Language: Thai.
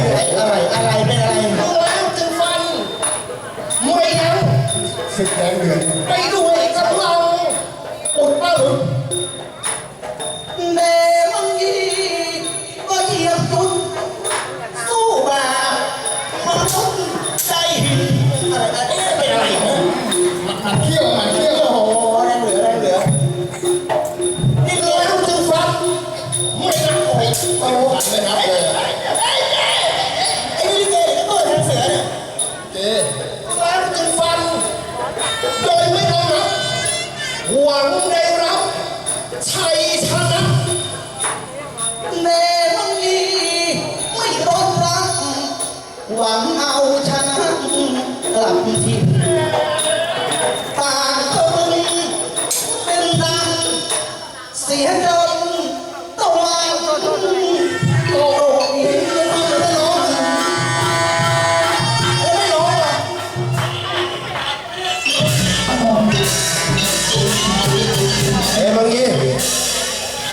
อะไรอะไรเป็นอะไรต้องล้างจึงฟันมวยยังศึกแดงเดือดไปด้วยกับเรางอุดเป้าแม่มังยีก็เหยียบสุดสู้บามันทุกใจหินอะไรอะไรไป็นอะไรนะมันเขี้ยวมันเขี้ยวโอ้โหแรงเหลือแรงเหลือนี่ล้างจึงฟันไม่รักโอ้ยโอ้ยอะไร หวังได้รับชัยชนะแม่มังยีไม่รบรักหวังเอาชนะกลับถิ่นต่างก็มึงเป็นดังเสียจน